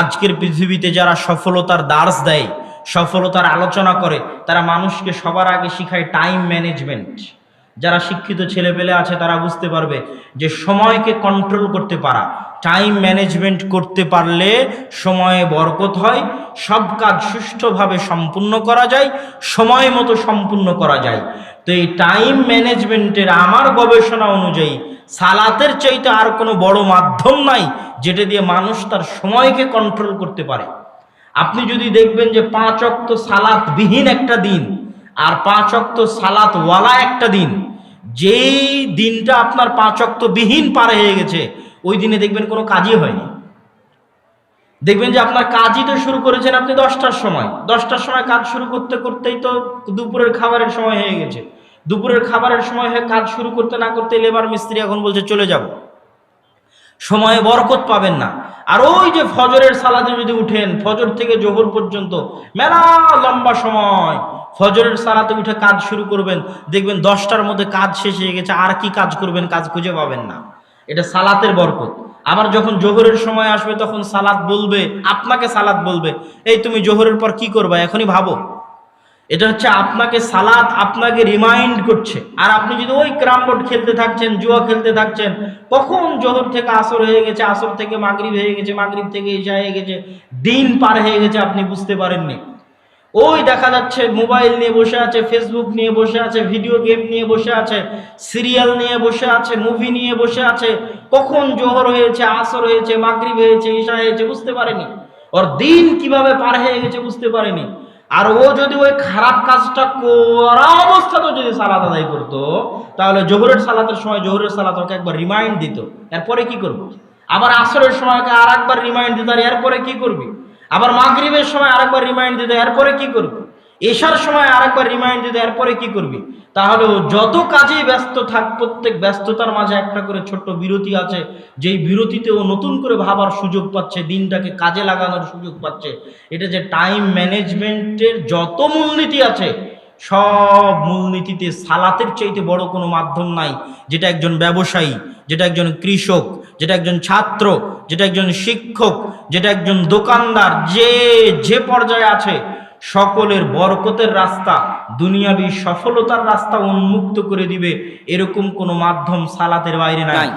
আজকের পৃথিবীতে যারা সফলতার দার্স দেয়, সফলতার আলোচনা করে, তারা মানুষকে সবার আগে শিখায় টাইম ম্যানেজমেন্ট যারা শিক্ষিত ছেলেপেলে আছে, তারা বুঝতে পারবে যে সময়কে কন্ট্রোল করতে পারা টাইম ম্যানেজমেন্ট করতে পারলে সময়ে বরকত হয়, সব কাজ সুষ্ঠুভাবে সম্পূর্ণ করা যায়, সময় মতো সম্পূর্ণ করা যায়। তো এই টাইম ম্যানেজমেন্টের আমার গবেষণা অনুযায়ী, সালাতের চাইতে আর কোনো বড় মাধ্যম নাই যেটা দিয়ে মানুষ তার সময়কে কন্ট্রোল করতে পারে। আপনি যদি দেখবেন যে পাঁচ অক্ত সালাত বিহীন একটা দিন আর পাঁচ অক্ত সালাত ওয়ালা একটা দিন, যেই দিনটা আপনার পাঁচ অক্ত বিহীন পার হয়ে গেছে, ওই দিনে দেখবেন কোনো কাজই হয়নি। দেখবেন যে আপনার কাজই তো শুরু করেছেন আপনি দশটার সময়। দশটার সময় কাজ শুরু করতে করতেই তো দুপুরের খাবারের সময় হয়ে গেছে। দুপুরের খাবারের সময় হয়ে কাজ শুরু করতে না করতে লেবার মিস্ত্রি এখন বলছে, চলে যাব। সময়ে বরকত পাবেন না। আর ওই যে ফজরের সালাতে যদি উঠেন, ফজর থেকে জোহর পর্যন্ত মেলা লম্বা সময় ফজরের সালাতে উঠে কাজ শুরু করবেন, দেখবেন দশটার মধ্যে কাজ শেষ হয়ে গেছে, আর কি কাজ করবেন, কাজ খুঁজে পাবেন না। এটা সালাতের বরকত। আবার যখন জোহরের সময় আসবে, তখন সালাত বলবে, আপনাকে সালাত বলবে, এই তুমি জোহরের পর কি করবা? এখনই ভাবো। এটা হচ্ছে আপনাকে সালাদ আপনাকে রিমাইন্ড করছে। আর আপনি যদি ওই ক্রাম বোর্ড খেলতে থাকছেন, জুয়া খেলতে থাকছেন, কখন জোহর থেকে আসর হয়ে গেছে, আসর থেকে মাগরিব হয়ে গেছে, মাগরিব থেকে ইশা হয়ে গেছে, দিন পার হয়ে গেছে, আপনি বুঝতে পারেননি। ওই দেখা যাচ্ছে মোবাইল নিয়ে বসে আছে ফেসবুক নিয়ে বসে আছে ভিডিও গেম নিয়ে বসে আছে সিরিয়াল নিয়ে বসে আছে মুভি নিয়ে বসে আছে, কখন জোহর হয়েছে, আসর হয়েছে, মাগরিব হয়েছে ঈশা হয়েছে, বুঝতে পারেনি ওর দিন কীভাবে পার হয়ে গেছে, বুঝতে পারেনি আর ও যদি ওই খারাপ কাজটা করা অবস্থাতেও যদি সালাত আদায় করতো, তাহলে জোহরের সালাতের সময় জোহরের সালাত ওকে একবার রিমাইন্ড দিত। এরপরে কি করব? আবার আসরের সময় ওকে আর একবার রিমাইন্ড দিত, আর এরপরে কি করবি? আবার মাগরিবের সময় আরেকবার রিমাইন্ড দিত, এরপরে কি করবি? এশার সময় আরেকবার রিমাইন্ড দিতে, এরপরে কি করবি? তাহলে যত কাজেই ব্যস্ত থাক, প্রত্যেক ব্যস্ততার মাঝে একটা করে ছোট্ট বিরতি আছে। যেই বিরতিতে ও নতুন করে ভাবার সুযোগ পাচ্ছে, দিনটাকে কাজে লাগানোর সুযোগ পাচ্ছে। এটা যে টাইম ম্যানেজমেন্টের যত মূলনীতি আছে, সব মূলনীতিতে সালাতের চাইতে বড় কোনো মাধ্যম নাই। যেটা একজন ব্যবসায়ী, যেটা একজন কৃষক, যেটা একজন ছাত্র, যেটা একজন শিক্ষক, যেটা একজন দোকানদার, যে যে পর্যায়ে আছে সকলের বরকতের রাস্তা দুনিয়াবি সফলতার রাস্তা উন্মুক্ত করে দিবে এরকম কোনো মাধ্যম সালাতের বাইরে নাই।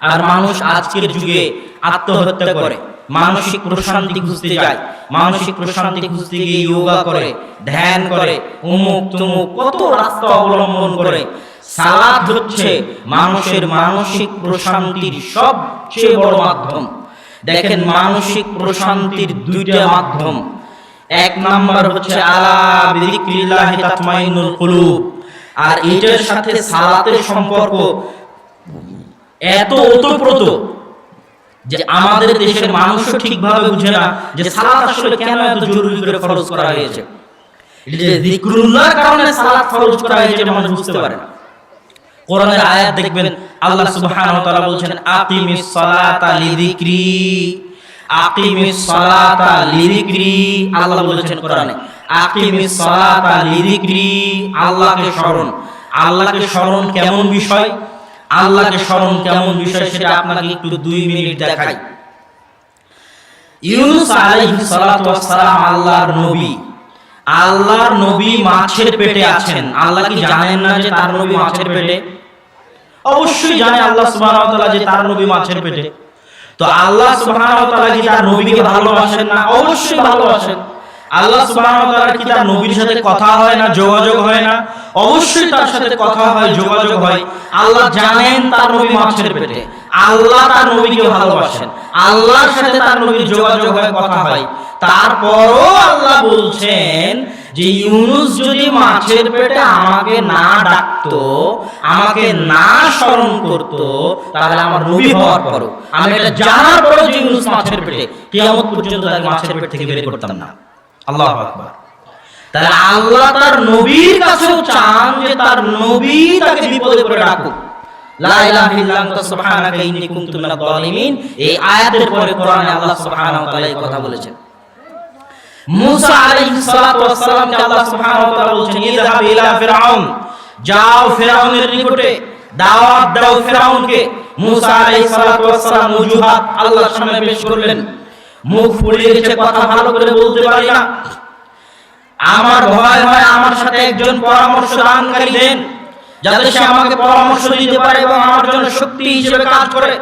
আর মানুষ আজকের যুগে আত্মহত্যা করে মানসিক প্রশান্তি খুঁজতে যায় মানসিক প্রশান্তি খুঁজতে গিয়ে যোগা করে ধ্যান করে উমুক তুমুক কত রাস্তা অবলম্বন করে সালাদ হচ্ছে মানুষের মানসিক প্রশান্তির সবচেয়ে বড় মাধ্যম। দেখেন মানসিক প্রশান্তির দুইটা মাধ্যম। এক নাম্বার হচ্ছে আলা বিযিকরিল্লাহি তাতমাইনুল কুলুব। আর এটার সাথে সালাতের সম্পর্ক এত ওতপ্রোত যে আমাদের দেশের মানুষও ঠিকভাবে বুঝে না যে সালাত আসলে কেন এত জরুরি করে ফরজ করা হয়েছে। যে যিকরুল্লাহর কারণে সালাত ফরজ করা হয়েছে এটা মানুষ বুঝতে পারে না। কোরআনের আয়াত দেখবেন, আল্লাহ সুবহানাহু ওয়া তাআলা বলছেন, আকিমিস সালাতা লিযিকরি আকিমিস সালাতা লিযিকরি, আল্লাহ বলেছেন কোরআনে আকিমিস সালাতা লিযিকরি, আল্লাহকে স্মরণ। আল্লাহকে স্মরণ কেমন বিষয়? আল্লাহকে স্মরণ কেমন বিষয় সেটা আপনাকে একটু দুই মিনিট দেখাই। ইউনুস আলাইহিস সালাতু ওয়াস আল্লাহর নবী। আল্লাহর নবী মাছের পেটে আছেন। আল্লাহ কি জানেন না যে তার নবী মাছের পেটে? অবশ্যই জানে আল্লাহ সুবহানাহু ওয়া তাআলা যে তার নবী মাছের পেটে। তো আল্লাহ নবীকে ভালোবাসেন না? অবশ্যই ভালোবাসেন। আল্লাহ কি তার নবীর সাথে কথা হয় না, যোগাযোগ হয় না? অবশ্যই তার সাথে কথা হয়, যোগাযোগ হয়। আল্লাহ জানেন তার নবী মাছের পেটে। আল্লাহ তার নবীকে ভালোবাসেন। আল্লাহর সাথে তার নবীর যোগাযোগ হয়, কথা হয়। তারপরও আল্লাহ বলছেন যে ইউনুস যদি মাছের পেটে আমাকে না ডাকতো, আমাকে না স্মরণ করতো, তাহলে আমার নবী হওয়ার পরও। আমি এটা জানার পরও যে ইউনুস মাছের পেটে, কিয়ামত পর্যন্ত তাকে মাছের পেট থেকে বের করতাম না। আল্লাহ আকবার। তাহলে আল্লাহ তার নবীর কাছেও চান যে তার নবী তাকে বিপদে পড়ে ডাকুক। এই আয়াতের পরে কোরআনে আল্লাহ সুবহানাহু ওয়া তাআলা কথা বলেছেন। মুসা আলাইহিস সালাতু ওয়াস সালামকে আল্লাহ সুবহানাহু ওয়া তাআলা বলেছেন, ইযহাব ইলা ফিরআউন যাও ফিরআউনের নিকটে, দাওয়াত দাও ফিরআউনকে। মুসা আলাইহিস সালাতু ওয়াস সালাম ওজুহাত আল্লাহর সামনে পেশ করলেন। মুখ ফুলিয়ে গেছে, কথা ভালো করে বলতে পারি না। আমার ভয় হয় আমার সাথে একজন পরামর্শ দানকারী দেন, যাতে সে আমাকে পরামর্শ দিতে পারে এবং আমার জন্য শক্তি হিসেবে কাজ করে।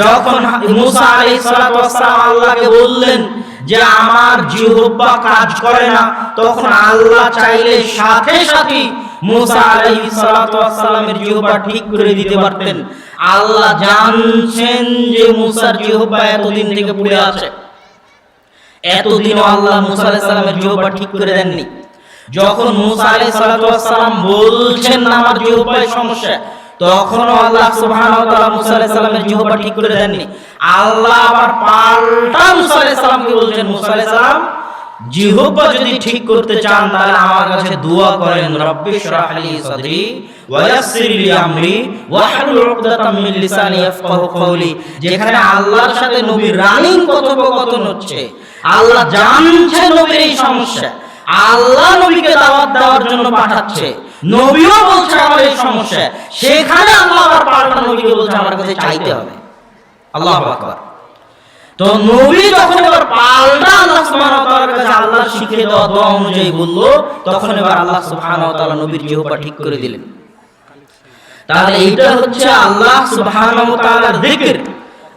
যখন মুসা আলাইহিস সালাতু ওয়াসসালাম আল্লাহকে বললেন যে আমার জিহ্বা কাজ করে না, তখন আল্লাহ চাইলে সাথে সাথে মুসা আলাইহিস সালাতু ওয়াসসালামের জিহ্বা ঠিক করে দিতে পারতেন। আল্লাহ জানছেন যে মুসার জিহ্বা এতদিন থেকে পড়ে আছে। এতদিনও আল্লাহ মুসা আলাইহিস সালামের জিহ্বা ঠিক করে দেননি। যখন মুসা আলাইহিস সালাতু ওয়াসসালাম বলছেন, আমার জিহ্বায় সমস্যা। তখনও আল্লাহ সুবহানাহু ওয়া জিহ্বা ঠিক করে দেননি। আল্লাহ আবার পাল্টা মুসা বলছেন, মুসা আলাইহিস যদি ঠিক করতে চান, তাহলে আমার কাছে দোয়া করেন, রব্বি সাদরি আমরি ওয়াহলুল উকদাতাম মিন লিসানি ইয়াফকাহু কওলি, যেখানে আল্লাহর সাথে নবীর রানিং কথোপকথন হচ্ছে। আল্লাহ জানছে নবীর এই সমস্যা। আল্লাহ নবীকে দাওয়াত দেওয়ার জন্য পাঠাচ্ছে। নবীও বলছে আমার এই সমস্যা। সেখানে আল্লাহ আবার পাল্টা নবীকে বলছে আমার কাছে চাইতে হবে। আল্লাহ আকবার। তো নবী যখন এবার পাল্টা আল্লাহ সুবহানাহু ওয়া তাআলার কাছে আল্লাহ শিখিয়ে দেওয়া দোয়া অনুযায়ী বলল, তখন এবার আল্লাহ সুবহানাহু ওয়া তাআলা নবীর জিহ্বা ঠিক করে দিলেন। তাহলে এইটা হচ্ছে আল্লাহ সুবহানাহু ওয়া তাআলার যিকির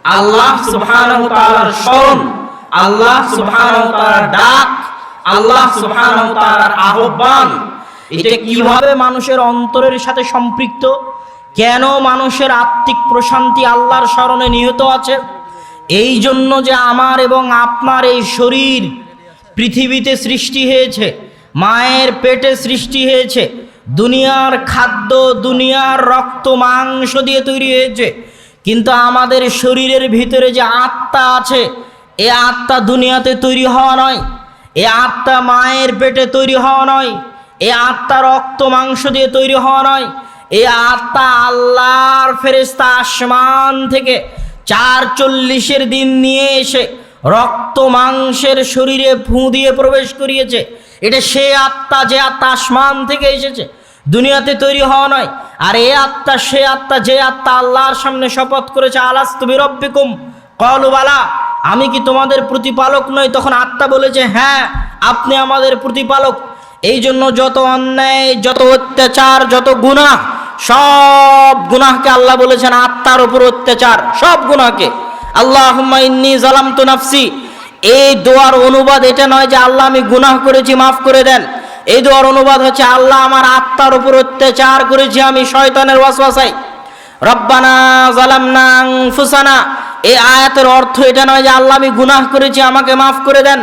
আল্লাহ সুবহানাহু ওয়া তাআলার স্মরণ। আল্লাহ সুবহানাহু ওয়া তাআলার ডাক। আল্লাহ সুবহানাহু ওয়া তাআলার আহ্বান। এটা কীভাবে মানুষের অন্তরের সাথে সম্পৃক্ত? কেন মানুষের আত্মিক প্রশান্তি আল্লাহর স্মরণে নিহত আছে? এই জন্য যে আমার এবং আপনার এই শরীর পৃথিবীতে সৃষ্টি হয়েছে মায়ের পেটে সৃষ্টি হয়েছে দুনিয়ার খাদ্য দুনিয়ার রক্ত মাংস দিয়ে তৈরি হয়েছে কিন্তু আমাদের শরীরের ভিতরে যে আত্মা আছে এ আত্মা দুনিয়াতে তৈরি হওয়া নয় এ আত্মা মায়ের পেটে তৈরি হওয়া নয়। এ আত্মা রক্ত মাংস দিয়ে তৈরি হওয়া নয়। এ আত্মা আল্লাহর ফেরেস্তা আসমান থেকে চার চল্লিশের দিন নিয়ে এসে রক্ত মাংসের শরীরে ফু দিয়ে প্রবেশ করিয়েছে। এটা সে আত্মা যে আত্মা আসমান থেকে এসেছে। দুনিয়াতে তৈরি হওয়া নয়। আর এ আত্মা, সে আত্মা যে আত্মা আল্লাহর সামনে শপথ করেছে আলাস তুমি রব্বিকুম কলু, বালা, আমি কি তোমাদের প্রতিপালক নই? তখন আত্মা বলেছে হ্যাঁ আপনি আমাদের প্রতিপালক। এই জন্য যত অন্যায়, যত অত্যাচার, যত গুনাহ, সব গুনাহকে আল্লাহ বলেছেন আত্মার উপর অত্যাচার, সব গুনাহকে। আল্লাহ ইন্নি জালাম তো নাফসি। এই দোয়ার অনুবাদ এটা নয় যে আল্লাহ আমি গুনাহ করেছি, মাফ করে দেন। এই দোয়ার অনুবাদ হচ্ছে আল্লাহ আমার আত্মার উপর অত্যাচার করেছি, আমি শয়তানের ওয়াসওয়াসায়। রব্বানা জালামনা আনফুসানা। এই আয়াতের অর্থ এটা নয় যে আল্লাহ আমি গুনাহ করেছি, আমাকে মাফ করে দেন।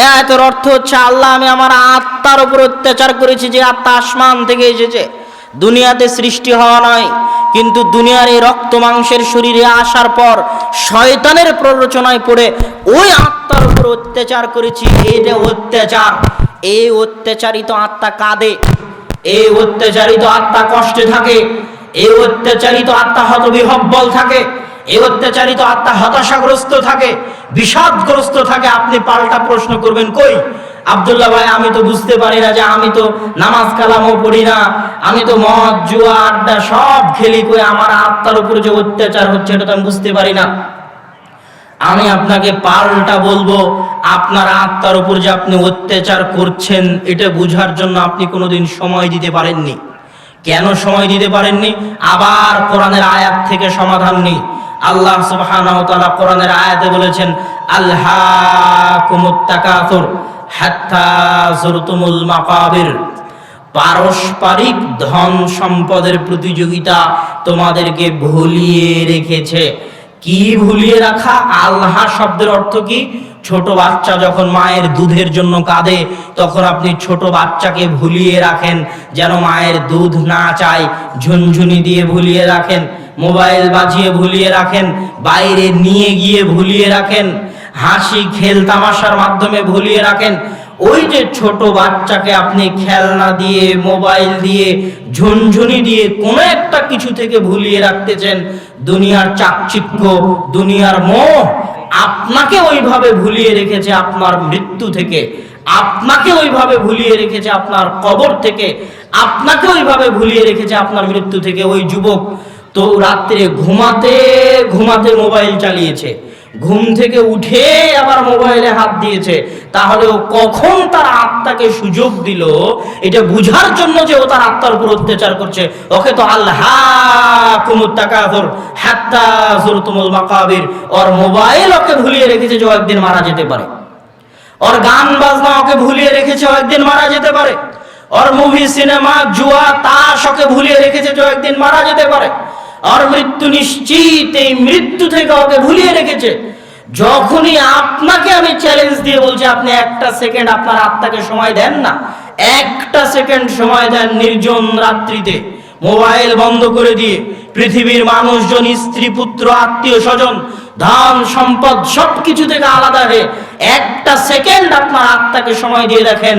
আয়াতের অর্থ হচ্ছে আল্লাহ, আমি আমার আত্মার উপর অত্যাচার করেছি, যে আত্মা আসমান থেকে এসেছে। দুনিয়াতে সৃষ্টি হওয়া নয়, কিন্তু দুনিয়ার এই রক্ত মাংসের শরীরে আসার পর শয়তানের প্ররোচনায় পড়ে ওই আত্মার উপর অত্যাচার করেছি, এই যে অত্যাচার, এই অত্যাচারিত আত্মা কাঁদে, এই অত্যাচারিত আত্মা কষ্টে থাকে, এই অত্যাচারিত আত্মা হতবিহব্বল থাকে এই অত্যাচারিত আত্মা হতাশাগ্রস্ত থাকে, বিষাদগ্রস্ত থাকে। আপনি পাল্টা প্রশ্ন করবেন, কই? আব্দুল্লাহ ভাই, আমি তো বুঝতে পারি না যে আমি তো নামাজ কালামও পড়ি না। আমি তো মদ, জুয়া, আড্ডা সব খেলি কই আমার আত্মার উপরে যে অত্যাচার হচ্ছে এটা তো আমি বুঝতে পারি না। আমি আপনাকে পাল্টা বলব, আপনার আত্মার উপর যে আপনি অত্যাচার করছেন, এটা বুঝার জন্য আপনি কোনোদিন সময় দিতে পারেননি। কেন সময় দিতে পারেননি? আবার কোরআনের আয়াত থেকে সমাধান নেই। আল্লাহ সুবহানাহু ওয়া তাআলা কোরআনের আয়াতে বলেছেন, আলহাকুমুত তাকাসুর হাত্তা যুরতুমুল মাকাবির। পারস্পরিক ধন সম্পদের প্রতিযোগিতা তোমাদেরকে ভুলিয়ে রেখেছে। কি ভুলিয়ে রাখা? আল্লাহ শব্দের অর্থ কি? ছোট বাচ্চা যখন মায়ের দুধের জন্য কাঁদে, তখন আপনি ছোট বাচ্চাকে ভুলিয়ে রাখেন, যেন মায়ের দুধ না চায়। ঝুনঝুনি দিয়ে ভুলিয়ে রাখেন, মোবাইল বাজিয়ে ভুলিয়ে রাখেন, বাইরে নিয়ে গিয়ে ভুলিয়ে রাখেন, হাসি, খেল, তামাশার মাধ্যমে ভুলিয়ে রাখেন ওই যে ছোট বাচ্চাকে আপনি খেলনা দিয়ে, মোবাইল দিয়ে, ঝুনঝুনি দিয়ে কোনো একটা কিছু থেকে ভুলিয়ে রাখতেছেন, দুনিয়ার চাকচিক্য, দুনিয়ার মোহ আপনাকে ওইভাবে ভুলিয়ে রেখেছে আপনার মৃত্যু থেকে, আপনাকে ওইভাবে ভুলিয়ে রেখেছে আপনার কবর থেকে, আপনাকে ওইভাবে ভুলিয়ে রেখেছে আপনার মৃত্যু থেকে, ওই যুবক তো রাত্রে ঘুমাতে ঘুমাতে মোবাইল চালিয়েছে। ঘুম থেকে উঠে আবার মোবাইলে হাত দিয়েছে। তাহলে ও কখন তার আত্মাকে সুযোগ দিল, এটা বুঝার জন্য যে ও তার আত্মার উপর অত্যাচার করছে। ওকে তো আল্লাহ ওর মোবাইল ওকে ভুলিয়ে রেখেছে যে একদিন মারা যেতে পারে। ওর গান বাজনা ওকে ভুলিয়ে রেখেছে একদিন মারা যেতে পারে। ওর মুভি, সিনেমা, জুয়া, তাস ওকে ভুলিয়ে রেখেছে যে একদিন মারা যেতে পারে। ওর মৃত্যু নিশ্চিত, এই মৃত্যু থেকে ওকে ভুলিয়ে রেখেছে। যখনই আপনাকে আমি চ্যালেঞ্জ দিয়ে বলছি, আপনি একটা সেকেন্ড আপনার আত্মাকে সময় দেন না। একটা সেকেন্ড সময় দেন নির্জন রাত্রিতে। মোবাইল বন্ধ করে দিয়ে পৃথিবীর মানুষজন, স্ত্রী, পুত্র আত্মীয় স্বজন ধন সম্পদ সবকিছু থেকে আলাদা হয়ে একটা সেকেন্ড আপনার আত্মাকে সময় দিয়ে দেখেন,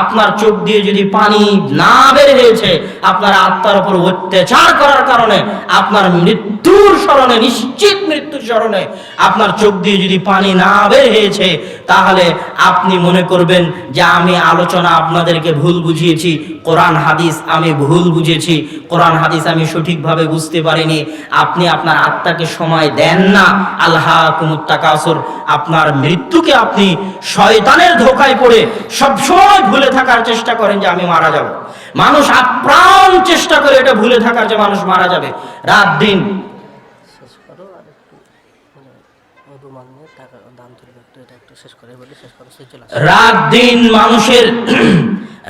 আপনার চোখ দিয়ে যদি পানি না বের হয়েছে, আপনার আত্মার উপর অত্যাচার করার কারণে, আপনার মৃত্যুর স্মরণে, নিশ্চিত মৃত্যুর স্মরণে আপনার চোখ দিয়ে যদি পানি না বের হয়েছে, তাহলে আপনি মনে করবেন যে আমি আলোচনা আপনাদেরকে ভুল বুঝিয়েছি, কোরআন হাদিস আমি ভুল বুঝেছি, কোরআন হাদিস আমি সঠিকভাবে বুঝতে পারিনি, আপনি আপনার আত্মাকে সময় দেন না। আল্লাহ কুমুত্তাকাসুর আপনার মৃত্যুকে আপনি শয়তানের ধোকায় পড়ে সবসময় ভুলে থাকার চেষ্টা করেন যে আমি মারা যাব। মানুষ আপ্রাণ চেষ্টা করে এটা ভুলে থাকার যে মানুষ মারা যাবে। রাত, দিন। রাত, দিন মানুষের,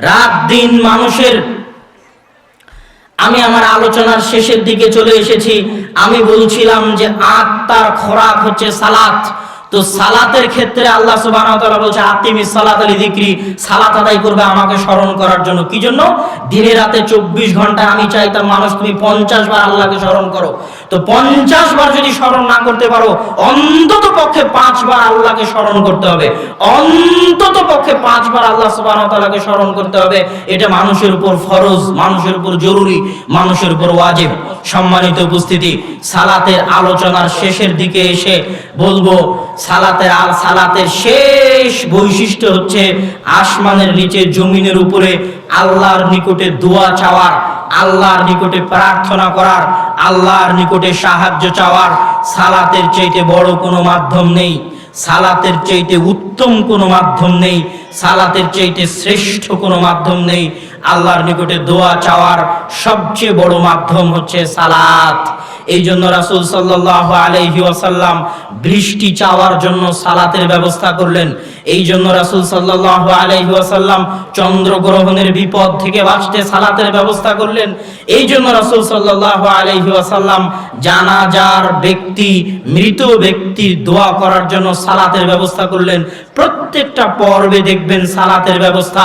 রাত, দিন মানুষের। আমি আমার আলোচনার শেষের দিকে চলে এসেছি। আমি বলছিলাম যে আত্মার খোরাক হচ্ছে সালাত। তো সালাতের ক্ষেত্রে আল্লাহ তাআলা বলছে, আতিমি সালাত আলি যিকরি। সালাত আদায় করবে আমাকে স্মরণ করার জন্য। কি জন্য? দিনে রাতে 24 ঘণ্টা আমি চাইতাম মানুষ তুমি 50 বার আল্লাহকে স্মরণ করো। তো 50 বার যদি স্মরণ না করতে পারো, অন্তত পক্ষে পাঁচবার আল্লাহকে স্মরণ করতে হবে। অন্তত পক্ষে পাঁচবার আল্লাহ সুবহানাহু ওয়া তাআলাকে স্মরণ করতে হবে। এটা মানুষের উপর ফরজ, মানুষের উপর জরুরি, মানুষের উপর ওয়াজিব। সম্মানিত উপস্থিতি, সালাতের আলোচনার শেষের দিকে এসে বলব সালাতের আর সালাতের শেষ বৈশিষ্ট্য হচ্ছে আসমানের নিচে জমিনের উপরে আল্লাহর নিকটে দোয়া চাওয়ার, আল্লাহর নিকটে প্রার্থনা করার, আল্লাহর নিকটে সাহায্য চাওয়ার সালাতের চাইতে বড় কোনো মাধ্যম নেই। সালাতের চাইতে উত্তম কোনো মাধ্যম নেই। সালাতের চাইতে শ্রেষ্ঠ কোনো মাধ্যম নেই। আল্লাহর নিকটে দোয়া চাওয়ার সবচেয়ে বড় মাধ্যম হচ্ছে সালাত। এই জন্য রাসূল সাল্লাল্লাহু আলাইহি ওয়াসাল্লাম বৃষ্টি চাওয়ার জন্য সালাতের ব্যবস্থা করলেন। এই জন্য রাসূল সাল্লাল্লাহু আলাইহি ওয়াসাল্লাম চন্দ্রগ্রহণের বিপদ থেকে বাঁচতে সালাতের ব্যবস্থা করলেন। এই জন্য রাসূল সাল্লাল্লাহু আলাইহি ওয়াসাল্লাম জানাজার ব্যক্তি, মৃত ব্যক্তির দোয়া করার জন্য সালাতের ব্যবস্থা করলেন। প্রত্যেকটা পর্বে দেখবেন সালাতের ব্যবস্থা।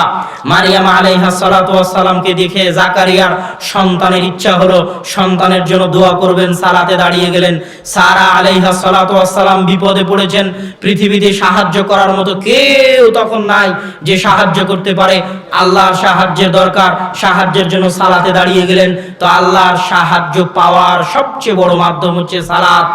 মারিয়াম আলাইহা সালাতু ওয়াসসালামকে দেখে জাকারিয়ার সন্তানের ইচ্ছা হলো, সন্তানের জন্য দোয়া করবেন, সালাতে দাঁড়িয়ে গেলেন। সারা আলাইহা সালাতু ওয়াসসালাম বিপদে পড়েছেন, পৃথিবীতে সাহায্য করার মতো কেউ তখন নাই যে সাহায্য করতে পারে। আল্লাহর সাহায্যের দরকার, সাহায্যের জন্য সালাতে দাঁড়িয়ে গেলেন। তো আল্লাহর সাহায্য পাওয়ার সবচেয়ে বড় মাধ্যম হচ্ছে সালাত।